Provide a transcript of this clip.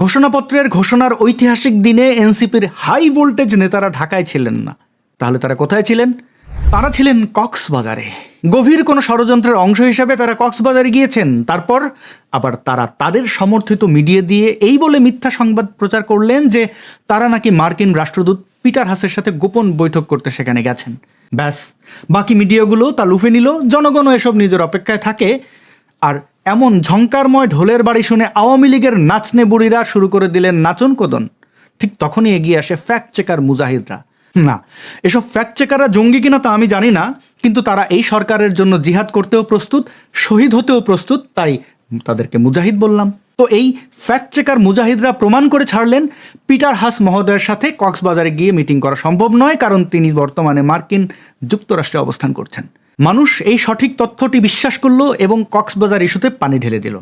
ঘোষণাপত্রের ঘোষণার ঐতিহাসিক দিনে এনসিপির হাই ভোল্টেজ নেতারা ঢাকায় ছিলেন না। তাহলে তারা কোথায় ছিলেন? তারা ছিলেন কক্সবাজারে। গভীর কোনো ষড়যন্ত্রের অংশ হিসেবে তারা কক্সবাজারে গিয়েছেন। তারপর আবার তারা তাদের সমর্থিত মিডিয়া দিয়ে এই বলে মিথ্যা সংবাদ প্রচার করলেন যে তারা নাকি মার্কিন রাষ্ট্রদূত পিটার হাসের সাথে গোপন বৈঠক করতে সেখানে গেছেন। ব্যাস, বাকি মিডিয়াগুলো তা লুফে নিল, জনগণও এসব নিজের অপেক্ষায় থাকে। আর এমন ঝঙ্কারময় ঢোলের বাড়ি শুনে আওয়ামী লীগের নাচনে বুড়িরা শুরু করে দিলেন নাচন কদন। ঠিক তখনই এগিয়ে আসে ফ্যাক্ট চেকার মুজাহিদরা। না, এসব ফ্যাক্ট চেকাররা জঙ্গি কিনা তা আমি জানি না, কিন্তু তারা এই সরকারের জন্য জিহাদ করতেও প্রস্তুত, শহীদ হতেও প্রস্তুত, তাই তাদেরকে মুজাহিদ বললাম। তো এই ফ্যাক্ট চেকার মুজাহিদরা প্রমাণ করে ছাড়লেন, পিটার হাস মহোদয়ের সাথে কক্সবাজারে গিয়ে মিটিং করা সম্ভব নয়, কারণ তিনি বর্তমানে মার্কিন যুক্তরাষ্ট্রে অবস্থান করছেন। মানুষ এই সঠিক তথ্যটি বিশ্বাস করল এবং কক্সবাজার ইস্যুতে পানি ঢেলে দিল।